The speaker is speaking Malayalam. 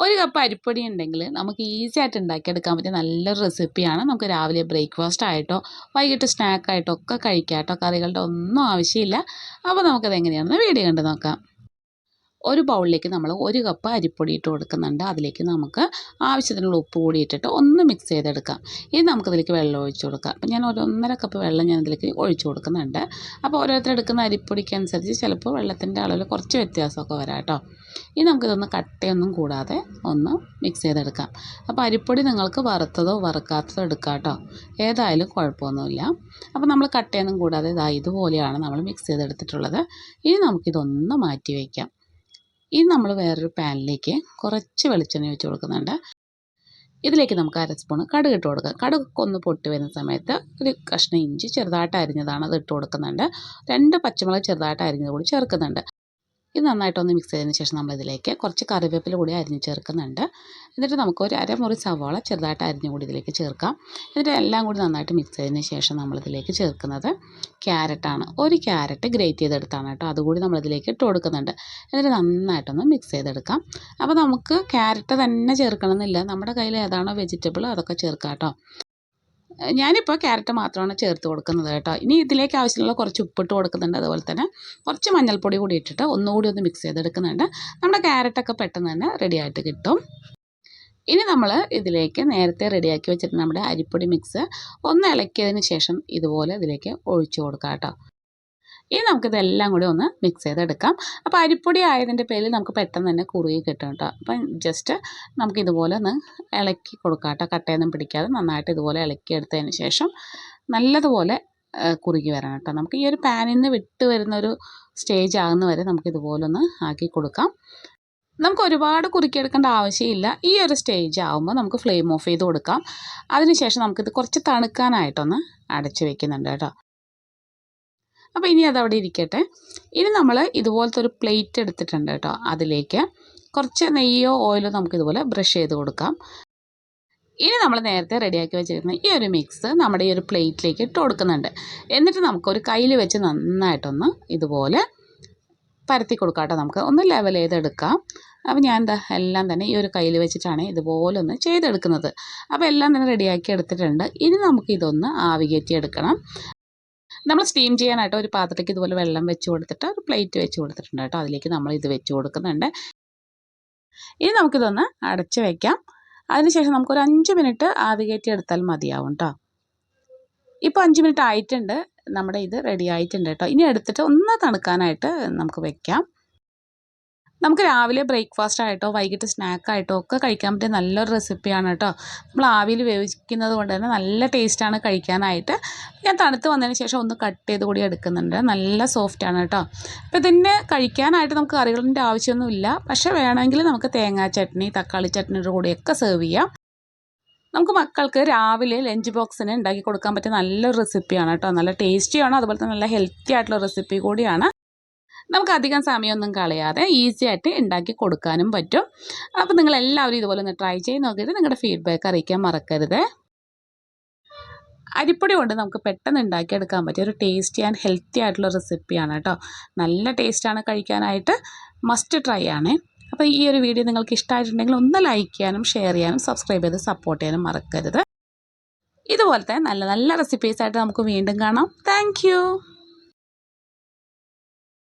ഒരു കപ്പ് അരിപ്പൊടി ഉണ്ടെങ്കിൽ നമുക്ക് ഈസി ആയിട്ട് ഉണ്ടാക്കിയെടുക്കാൻ പറ്റിയ നല്ലൊരു റെസിപ്പിയാണ് നമുക്ക് രാവിലെ ബ്രേക്ക്ഫാസ്റ്റ് ആയിട്ടോ വൈകിട്ട് സ്നാക്കായിട്ടോ ഒക്കെ കഴിക്കാം കേട്ടോ കറികളുടെ ഒന്നും ആവശ്യമില്ല. അപ്പോൾ നമുക്കത് എങ്ങനെയാണെന്ന് വീഡിയോ കണ്ട് നോക്കാം. ഒരു ബൗളിലേക്ക് നമ്മൾ ഒരു കപ്പ് അരിപ്പൊടി ഇട്ട് കൊടുക്കുന്നുണ്ട്. അതിലേക്ക് നമുക്ക് ആവശ്യത്തിനുള്ള ഉപ്പ് കൂടി ഇട്ടിട്ട് ഒന്ന് മിക്സ് ചെയ്തെടുക്കാം. ഇനി നമുക്കതിലേക്ക് വെള്ളം ഒഴിച്ചു കൊടുക്കാം. അപ്പം ഞാൻ ഒരു ഒന്നര കപ്പ് വെള്ളം ഞാൻ അതിലേക്ക് ഒഴിച്ചു കൊടുക്കുന്നുണ്ട്. അപ്പോൾ ഓരോരുത്തർ എടുക്കുന്ന അരിപ്പൊടിക്ക് അനുസരിച്ച് ചിലപ്പോൾ വെള്ളത്തിന്റെ അളവിൽ കുറച്ച് വ്യത്യാസമൊക്കെ വരാം കേട്ടോ. ഇനി നമുക്കിതൊന്ന് കട്ടയൊന്നും കൂടാതെ ഒന്ന് മിക്സ് ചെയ്തെടുക്കാം. അപ്പോൾ അരിപ്പൊടി നിങ്ങൾക്ക് വറുത്തതോ വറുക്കാത്തതോ എടുക്കാം കേട്ടോ. ഏതായാലും കുഴപ്പമൊന്നുമില്ല. അപ്പോൾ നമ്മൾ കട്ടയൊന്നും കൂടാതെ ഇതാ ഇതുപോലെയാണ് നമ്മൾ മിക്സ് ചെയ്തെടുത്തിട്ടുള്ളത്. ഇനി നമുക്കിതൊന്ന് മാറ്റി വയ്ക്കാം. ഇനി നമ്മൾ വേറൊരു പാനിലേക്ക് കുറച്ച് വെളിച്ചെണ്ണ ഒഴിച്ച് കൊടുക്കുന്നുണ്ട്. ഇതിലേക്ക് നമുക്ക് അര സ്പൂൺ കടുക് ഇട്ട് കൊടുക്കാം. കടുക് ഒന്ന് പൊട്ടി വരുന്ന സമയത്ത് ഒരു കഷ്ണം ഇഞ്ചി ചെറുതായിട്ട് അരിഞ്ഞതാണ് അത് ഇട്ട് കൊടുക്കുന്നുണ്ട്. രണ്ട് പച്ചമുളക് ചെറുതായിട്ട് അരിഞ്ഞത് കൂടി ചേർക്കുന്നുണ്ട്. ഇത് നന്നായിട്ടൊന്ന് മിക്സ് ചെയ്തതിന് ശേഷം നമ്മളിതിലേക്ക് കുറച്ച് കറിവേപ്പില കൂടി അരിഞ്ഞ് ചേർക്കുന്നുണ്ട്. എന്നിട്ട് നമുക്ക് ഒരു അരമുറി സവാള ചെറുതായിട്ട് അരിഞ്ഞ് കൂടി ഇതിലേക്ക് ചേർക്കാം. എന്നിട്ട് എല്ലാം കൂടി നന്നായിട്ട് മിക്സ് ചെയ്തതിന് ശേഷം നമ്മളിതിലേക്ക് ചേർക്കുന്നത് ക്യാരറ്റാണ്. ഒരു ക്യാരറ്റ് ഗ്രേറ്റ് ചെയ്തെടുത്താണ് കേട്ടോ. അതുകൂടി നമ്മളിതിലേക്ക് ഇട്ട് കൊടുക്കുന്നുണ്ട്. എന്നിട്ട് നന്നായിട്ടൊന്ന് മിക്സ് ചെയ്തെടുക്കാം. അപ്പോൾ നമുക്ക് ക്യാരറ്റ് തന്നെ ചേർക്കണമെന്നില്ല. നമ്മുടെ കയ്യിൽ ഏതാണോ വെജിറ്റബിൾ അതൊക്കെ ചേർക്കാം കേട്ടോ. ഞാനിപ്പോൾ ക്യാരറ്റ് മാത്രമാണ് ചേർത്ത് കൊടുക്കുന്നത് കേട്ടോ. ഇനി ഇതിലേക്ക് ആവശ്യമുള്ള കുറച്ച് ഉപ്പിട്ട് കൊടുക്കുന്നുണ്ട്. അതുപോലെ തന്നെ കുറച്ച് മഞ്ഞൾപ്പൊടി കൂടി ഇട്ടിട്ട് ഒന്നുകൂടി ഒന്ന് മിക്സ് ചെയ്തെടുക്കുന്നുണ്ട്. നമ്മുടെ ക്യാരറ്റൊക്കെ പെട്ടെന്ന് തന്നെ റെഡി ആയിട്ട് കിട്ടും. ഇനി നമ്മൾ ഇതിലേക്ക് നേരത്തെ റെഡിയാക്കി വെച്ചിട്ട് നമ്മുടെ അരിപ്പൊടി മിക്സ് ഒന്ന് ഇളക്കിയതിന് ശേഷം ഇതുപോലെ ഇതിലേക്ക് ഒഴിച്ചു കൊടുക്കാം കേട്ടോ. ഇനി നമുക്കിതെല്ലാം കൂടി ഒന്ന് മിക്സ് ചെയ്തെടുക്കാം. അപ്പോൾ അരിപ്പൊടി ആയതിന്റെ പേരിൽ നമുക്ക് പെട്ടെന്ന് തന്നെ കുറുകി കിട്ടും കേട്ടോ. അപ്പം ജസ്റ്റ് നമുക്ക് ഇതുപോലെ ഒന്ന് ഇളക്കി കൊടുക്കാം കേട്ടോ. കട്ടയൊന്നും പിടിക്കാതെ നന്നായിട്ട് ഇതുപോലെ ഇളക്കി എടുത്തതിന് ശേഷം നല്ലതുപോലെ കുറുകി വരണം കേട്ടോ. നമുക്ക് ഈ ഒരു പാനിൽ നിന്ന് വിട്ട് വരുന്ന ഒരു സ്റ്റേജ് ആകുന്ന വരെ നമുക്ക് ഇതുപോലെ ഒന്ന് ആക്കി കൊടുക്കാം. നമുക്ക് ഒരുപാട് കുറുക്കിയെടുക്കേണ്ട ആവശ്യമില്ല. ഈ ഒരു സ്റ്റേജ് ആകുമ്പോൾ നമുക്ക് ഫ്ലെയിം ഓഫ് ചെയ്ത് കൊടുക്കാം. അതിനുശേഷം നമുക്കിത് കുറച്ച് തണുക്കാനായിട്ടൊന്ന് അടച്ചു വെക്കുന്നുണ്ട് കേട്ടോ. അപ്പോൾ ഇനി അതവിടെ ഇരിക്കട്ടെ. ഇനി നമ്മൾ ഇതുപോലത്തെ ഒരു പ്ലേറ്റ് എടുത്തിട്ടുണ്ട് കേട്ടോ അതിലേക്ക്. കുറച്ച് നെയ്യോ ഓയിലോ നമുക്ക് ഇതുപോലെ ബ്രഷ് ചെയ്ത് കൊടുക്കാം. ഇനി നമ്മൾ നേരത്തെ റെഡിയാക്കി വെച്ചിരുന്ന ഈ ഒരു മിക്സ് നമ്മുടെ ഈ ഒരു പ്ലേറ്റിലേക്ക് ഇട്ട് കൊടുക്കുന്നുണ്ട്. എന്നിട്ട് നമുക്കൊരു കയ്യിൽ വെച്ച് നന്നായിട്ടൊന്ന് ഇതുപോലെ പരത്തി കൊടുക്കാം കേട്ടോ നമുക്ക്. ഒന്ന് ലെവൽ ചെയ്തെടുക്കാം. അപ്പോൾ ഞാൻ എന്താ എല്ലാം തന്നെ ഈ ഒരു കയ്യിൽ വെച്ചിട്ടാണ് ഇതുപോലെ ഒന്ന് ചെയ്തെടുക്കുന്നത്. അപ്പോൾ എല്ലാം തന്നെ റെഡിയാക്കി എടുത്തിട്ടുണ്ട്. ഇനി നമുക്ക് ഇതൊന്ന് ആവി എടുക്കണം. നമ്മൾ സ്റ്റീം ചെയ്യാനായിട്ട് ഒരു പാത്രത്തേക്ക് ഇതുപോലെ വെള്ളം വെച്ച് കൊടുത്തിട്ട് ഒരു പ്ലേറ്റ് വെച്ച് കൊടുത്തിട്ടുണ്ട് കേട്ടോ. അതിലേക്ക് നമ്മൾ ഇത് വെച്ച് കൊടുക്കുന്നുണ്ട്. ഇനി നമുക്കിതൊന്ന് അടച്ച് വയ്ക്കാം അതിനുശേഷം നമുക്കൊരു അഞ്ച് മിനിറ്റ് ആവി കയറ്റി എടുത്താൽ മതിയാവും കേട്ടോ ഇപ്പോൾ അഞ്ച് മിനിറ്റ് ആയിട്ടുണ്ട്. നമ്മുടെ ഇത് റെഡി ആയിട്ടുണ്ട് കേട്ടോ ഇനി എടുത്തിട്ട് ഒന്ന് തണുക്കാനായിട്ട് നമുക്ക് വെക്കാം. നമുക്ക് രാവിലെ ബ്രേക്ക്ഫാസ്റ്റ് ആയിട്ടോ വൈകിട്ട് സ്നാക്കായിട്ടോ ഒക്കെ കഴിക്കാൻ പറ്റിയ നല്ലൊരു റെസിപ്പിയാണ് കേട്ടോ. നമ്മൾ ആവിയിൽ വേവിക്കുന്നത് കൊണ്ട് തന്നെ നല്ല ടേസ്റ്റാണ് കഴിക്കാനായിട്ട്. ഞാൻ തണുത്ത് വന്നതിന് ശേഷം ഒന്ന് കട്ട് ചെയ്ത് കൂടി എടുക്കുന്നുണ്ട്. നല്ല സോഫ്റ്റാണ് കേട്ടോ. അപ്പോൾ ഇതിന് കഴിക്കാനായിട്ട് നമുക്ക് കറികളിന്റെ ആവശ്യമൊന്നുമില്ല. പക്ഷേ വേണമെങ്കിൽ നമുക്ക് തേങ്ങാ ചട്നി തക്കാളി ചട്നിയുടെ കൂടെയൊക്കെ സെർവ് ചെയ്യാം. നമുക്ക് മക്കൾക്ക് രാവിലെ ലഞ്ച് ബോക്സിന് ഉണ്ടാക്കി കൊടുക്കാൻ പറ്റിയ നല്ലൊരു റെസിപ്പിയാണ് കേട്ടോ. നല്ല ടേസ്റ്റിയാണ് അതുപോലെ തന്നെ നല്ല ഹെൽത്തി ആയിട്ടുള്ള റെസിപ്പി കൂടിയാണ്. നമുക്ക് അധികം സമയമൊന്നും കളയാതെ ഈസി ആയിട്ട് ഉണ്ടാക്കി കൊടുക്കാനും പറ്റും. അപ്പോൾ നിങ്ങൾ എല്ലാവരും ഇതുപോലെ ഒന്ന് ട്രൈ ചെയ്ത് നോക്കിയിട്ട് നിങ്ങളുടെ ഫീഡ്ബാക്ക് അറിയിക്കാൻ മറക്കരുത്. അരിപ്പൊടി കൊണ്ട് നമുക്ക് പെട്ടെന്ന് ഉണ്ടാക്കിയെടുക്കാൻ പറ്റിയ ഒരു ടേസ്റ്റി ആൻഡ് ഹെൽത്തി ആയിട്ടുള്ള റെസിപ്പിയാണ് കേട്ടോ. നല്ല ടേസ്റ്റാണ് കഴിക്കാനായിട്ട് മസ്റ്റ് ട്രൈ ആണ്. അപ്പോൾ ഈ ഒരു വീഡിയോ നിങ്ങൾക്ക് ഇഷ്ടമായിട്ടുണ്ടെങ്കിൽ ഒന്ന് ലൈക്ക് ചെയ്യാനും ഷെയർ ചെയ്യാനും സബ്സ്ക്രൈബ് ചെയ്ത് സപ്പോർട്ട് ചെയ്യാനും മറക്കരുത്. ഇതുപോലത്തെ നല്ല നല്ല റെസിപ്പീസായിട്ട് നമുക്ക് വീണ്ടും കാണാം. താങ്ക്